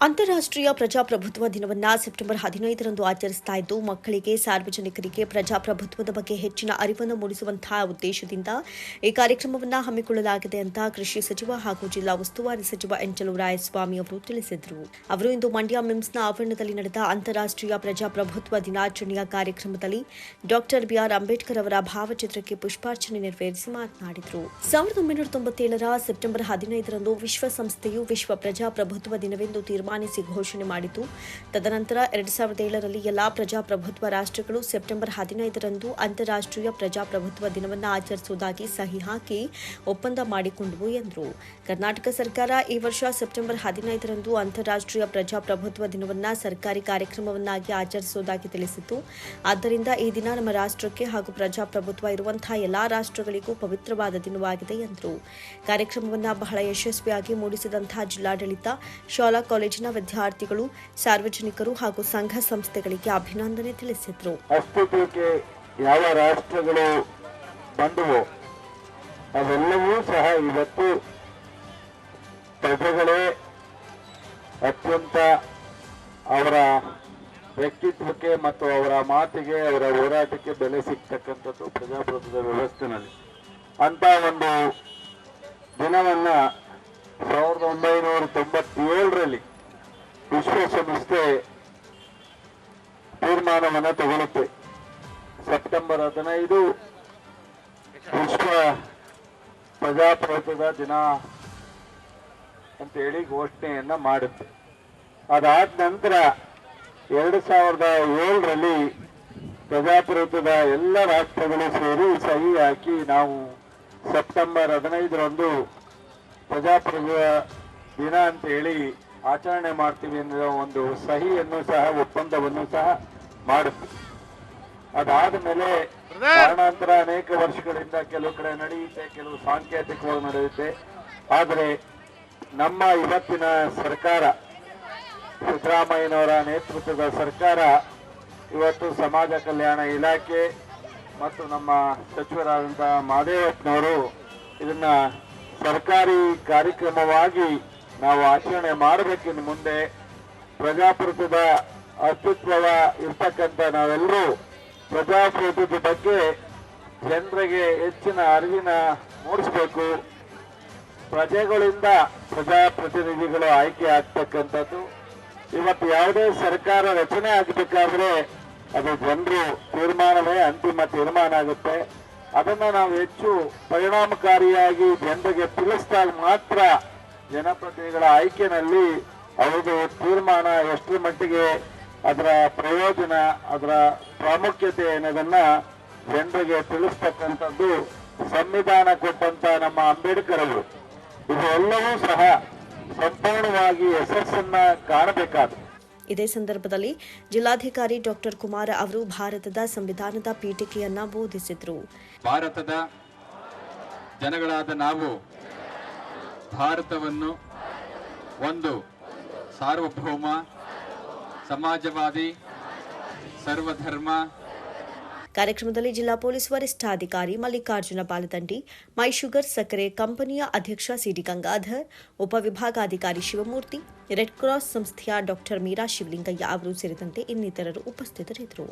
ಅಂತಾರಾಷ್ಟ್ರೀಯ ಪ್ರಜಾಪ್ರಭುತ್ವ ದಿನವನ್ನ ಸೆಪ್ಟೆಂಬರ್ ಹದಿನೈದರಂದು ಆಚರಿಸ್ತಾ ಇದ್ದು, ಮಕ್ಕಳಿಗೆ, ಸಾರ್ವಜನಿಕರಿಗೆ ಪ್ರಜಾಪ್ರಭುತ್ವದ ಬಗ್ಗೆ ಹೆಚ್ಚಿನ ಅರಿವನ್ನು ಮೂಡಿಸುವಂತಹ ಉದ್ದೇಶದಿಂದ ಈ ಕಾರ್ಯಕ್ರಮವನ್ನ ಹಮ್ಮಿಕೊಳ್ಳಲಾಗಿದೆ ಅಂತ ಕೃಷಿ ಸಚಿವ ಹಾಗೂ ಜಿಲ್ಲಾ ಉಸ್ತುವಾರಿ ಸಚಿವ ಎಂಚಲು ರಾಯಸ್ವಾಮಿ ಅವರು ತಿಳಿಸಿದರು. ಅವರು ಇಂದು ಮಂಡ್ಯ ಮಿಮ್ಸ್ನ ಆವರಣದಲ್ಲಿ ನಡೆದ ಅಂತಾರಾಷ್ಟ್ರೀಯ ಪ್ರಜಾಪ್ರಭುತ್ವ ದಿನಾಚರಣೆಯ ಕಾರ್ಯಕ್ರಮದಲ್ಲಿ ಡಾಕ್ಟರ್ ಬಿಆರ್ ಅಂಬೇಡ್ಕರ್ ಅವರ ಭಾವಚಿತ್ರಕ್ಕೆ ಪುಷ್ಪಾರ್ಚನೆ ನೆರವೇರಿಸಿ ಮಾತನಾಡಿದರು. ಸಾವಿರದ ಒಂಬೈನೂರ ತೊಂಬತ್ತೇಳರ ಸೆಪ್ಟೆಂಬರ್ ಹದಿನೈದರಂದು ವಿಶ್ವಸಂಸ್ಥೆಯು ವಿಶ್ವ ಪ್ರಜಾಪ್ರಭುತ್ವ ದಿನವೆಂದು ತೀರ್ಮಾನಿಸಿ ಘೋಷಣೆ ಮಾಡಿತು. ತದನಂತರ ಎರಡ್ ಸಾವಿರದ ಏಳರಲ್ಲಿ ಎಲ್ಲಾ ಪ್ರಜಾಪ್ರಭುತ್ವ ರಾಷ್ಟ್ರಗಳು ಸೆಪ್ಟೆಂಬರ್ ಹದಿನೈದರಂದು ಅಂತಾರಾಷ್ಟ್ರೀಯ ಪ್ರಜಾಪ್ರಭುತ್ವ ದಿನವನ್ನು ಆಚರಿಸುವುದಾಗಿ ಸಹಿ ಹಾಕಿ ಒಪ್ಪಂದ ಮಾಡಿಕೊಂಡವು ಎಂದರು. ಕರ್ನಾಟಕ ಸರ್ಕಾರ ಈ ವರ್ಷ ಸೆಪ್ಟೆಂಬರ್ ಹದಿನೈದರಂದು ಅಂತಾರಾಷ್ಟ್ರೀಯ ಪ್ರಜಾಪ್ರಭುತ್ವ ದಿನವನ್ನು ಸರ್ಕಾರಿ ಕಾರ್ಯಕ್ರಮವನ್ನಾಗಿ ಆಚರಿಸುವುದಾಗಿ ತಿಳಿಸಿತು ಆದ್ದರಿಂದ ಈ ದಿನ ನಮ್ಮ ರಾಷ್ಟ್ರಕ್ಕೆ ಹಾಗೂ ಪ್ರಜಾಪ್ರಭುತ್ವ ಇರುವಂತಹ ಎಲ್ಲಾ ರಾಷ್ಟ್ರಗಳಿಗೂ ಪವಿತ್ರವಾದ ದಿನವಾಗಿದೆ ಎಂದರು. ಕಾರ್ಯಕ್ರಮವನ್ನು ಬಹಳ ಯಶಸ್ವಿಯಾಗಿ ಮೂಡಿಸಿದಂತಹ ಜಿಲ್ಲಾಡಳಿತ ಶಾಲಾ ಕಾಲೇಜಿನ ವಿದ್ಯಾರ್ಥಿಗಳು, ಸಾರ್ವಜನಿಕರು ಹಾಗೂ ಸಂಘ ಸಂಸ್ಥೆಗಳಿಗೆ ಅಭಿನಂದನೆ ತಿಳಿಸಿದರು. ಅಸ್ತಿತ್ವಕ್ಕೆ ಯಾವ ರಾಷ್ಟ್ರಗಳು ಬಂದವು, ಅವೆಲ್ಲವೂ ಸಹ ಇವತ್ತು ಪ್ರಜೆಗಳೇ ಅತ್ಯಂತ ಅವರ ವ್ಯಕ್ತಿತ್ವಕ್ಕೆ ಮತ್ತು ಅವರ ಮಾತಿಗೆ, ಅವರ ಹೋರಾಟಕ್ಕೆ ಬೆಲೆ ಸಿಗ್ತಕ್ಕಂಥದ್ದು ಪ್ರಜಾಪ್ರಭುತ್ವದ ವ್ಯವಸ್ಥೆನಲ್ಲಿ. ಅಂತ ಒಂದು ದಿನವನ್ನ ಸಾವಿರದ ಒಂಬೈನೂರ ತೊಂಬತ್ತೇಳರಲ್ಲಿ ವಿಶ್ವಸಂಸ್ಥೆ ತೀರ್ಮಾನವನ್ನು ತಗೊಳುತ್ತೆ. ಸೆಪ್ಟೆಂಬರ್ ಹದಿನೈದು ವಿಶ್ವ ಪ್ರಜಾಪ್ರಭುತ್ವದ ದಿನ ಅಂತೇಳಿ ಘೋಷಣೆಯನ್ನು ಮಾಡುತ್ತೆ. ಅದಾದ ನಂತರ ಎರಡು ಸಾವಿರದ ಏಳರಲ್ಲಿ ಪ್ರಜಾಪ್ರಭುತ್ವದ ಎಲ್ಲ ರಾಷ್ಟ್ರಗಳು ಸೇರಿ ಸಹಿ ಹಾಕಿ ನಾವು ಸೆಪ್ಟೆಂಬರ್ ಹದಿನೈದರಂದು ಪ್ರಜಾಪ್ರಭುತ್ವ ದಿನ ಅಂತ ಹೇಳಿ ಆಚರಣೆ ಮಾಡ್ತೀವಿ ಅನ್ನೋ ಒಂದು ಸಹಿಯನ್ನು ಸಹ ಒಪ್ಪಂದವನ್ನು ಸಹ ಮಾಡುತ್ತೆ ಅದಾದ ಮೇಲೆ ಕಾರಣಾಂತರ ಅನೇಕ ವರ್ಷಗಳಿಂದ ಕೆಲವು ಕಡೆ ನಡೆಯುತ್ತೆ ಕೆಲವು ಸಾಂಕೇತಿಕವಾಗಿ ನಡೆಯುತ್ತೆ. ಆದರೆ ನಮ್ಮ ಇವತ್ತಿನ ಸರ್ಕಾರ ಸಿದ್ದರಾಮಯ್ಯನವರ ನೇತೃತ್ವದ ಸರ್ಕಾರ ಇವತ್ತು ಸಮಾಜ ಕಲ್ಯಾಣ ಇಲಾಖೆ ಮತ್ತು ನಮ್ಮ ಸಚಿವರಾದಂತಹ ಮಾದೇವಪ್ಪನವರು ಇದನ್ನ ಸರ್ಕಾರಿ ಕಾರ್ಯಕ್ರಮವಾಗಿ ನಾವು ಆಚರಣೆ ಮಾಡಬೇಕಿನ್ನು ಮುಂದೆ ಪ್ರಜಾಪ್ರಭುತ್ವದ ಅಸ್ತಿತ್ವವ ಇರ್ತಕ್ಕಂಥ ನಾವೆಲ್ಲರೂ ಪ್ರಜಾಪ್ರಭುತ್ವದ ಬಗ್ಗೆ ಜನರಿಗೆ ಹೆಚ್ಚಿನ ಅರಿವಿನ ಮೂಡಿಸಬೇಕು. ಪ್ರಜೆಗಳಿಂದ ಪ್ರಜಾಪ್ರತಿನಿಧಿಗಳು ಆಯ್ಕೆ ಆಗ್ತಕ್ಕಂಥದ್ದು. ಇವತ್ತು ಯಾವುದೇ ಸರ್ಕಾರ ರಚನೆ ಆಗಬೇಕಾದ್ರೆ ಅದು ಜನರು ತೀರ್ಮಾನವೇ, ಅಂತಿಮ ತೀರ್ಮಾನ ಆಗುತ್ತೆ. ಅದನ್ನು ನಾವು ಹೆಚ್ಚು ಪರಿಣಾಮಕಾರಿಯಾಗಿ ಜನರಿಗೆ ತಿಳಿಸಿದಾಗ ಮಾತ್ರ ಜನಪ್ರತಿನಿಧಿಗಳ ಆಯ್ಕೆನಲ್ಲಿ ಅವರದು ತೀರ್ಮಾನ ಎಷ್ಟರ ಮಟ್ಟಿಗೆ ಅದರ ಪ್ರಯೋಜನ ಅದರ ಪ್ರಾಮುಖ್ಯತೆ ಅನ್ನೋದನ್ನ ಜನರಿಗೆ ತಿಳಿಸ್ತಕ್ಕಂಥದ್ದು ಸಂವಿಧಾನ ಕೊಟ್ಟಂತ ನಮ್ಮ ಅಂಬೇಡ್ಕರ್ ಅವರು ಇದೆಲ್ಲವೂ ಸಹ ಸಂಪೂರ್ಣವಾಗಿ ಯಶಸ್ಸನ್ನ ಕಾಣಬೇಕಾದ. ಇದೇ ಸಂದರ್ಭದಲ್ಲಿ ಜಿಲ್ಲಾಧಿಕಾರಿ ಡಾಕ್ಟರ್ ಕುಮಾರ್ ಅವರು ಭಾರತದ ಸಂವಿಧಾನದ ಪೀಠಿಕೆಯನ್ನ ಬೋಧಿಸಿದರು. ಭಾರತದ ಜನಗಳಾದ ನಾವು ಭಾರತವನ್ನು ಒಂದು ಸಾರ್ವಭೌಮ, ಸಮಾಜವಾದಿ, ಸರ್ವಧರ್ಮ ಕಾರ್ಯಕ್ರಮದಲ್ಲಿ ಜಿಲ್ಲಾ ಪೊಲೀಸ್ ವರಿಷ್ಠಾಧಿಕಾರಿ ಮಲ್ಲಿಕಾರ್ಜುನ ಬಾಲದಂಡಿ ಮೈ ಶುಗರ್ ಸಕ್ಕರೆ ಕಂಪನಿಯ ಅಧ್ಯಕ್ಷ ಸಿಡಿ ಗಂಗಾಧರ್, ಉಪವಿಭಾಗಾಧಿಕಾರಿ ಶಿವಮೂರ್ತಿ, ರೆಡ್ ಕ್ರಾಸ್ ಸಂಸ್ಥೆಯ ಡಾಕ್ಟರ್ ಮೀರಾ ಶಿವಲಿಂಗಯ್ಯ ಅವರು ಸೇರಿದಂತೆ ಇನ್ನಿತರರು ಉಪಸ್ಥಿತರಿದ್ದರು.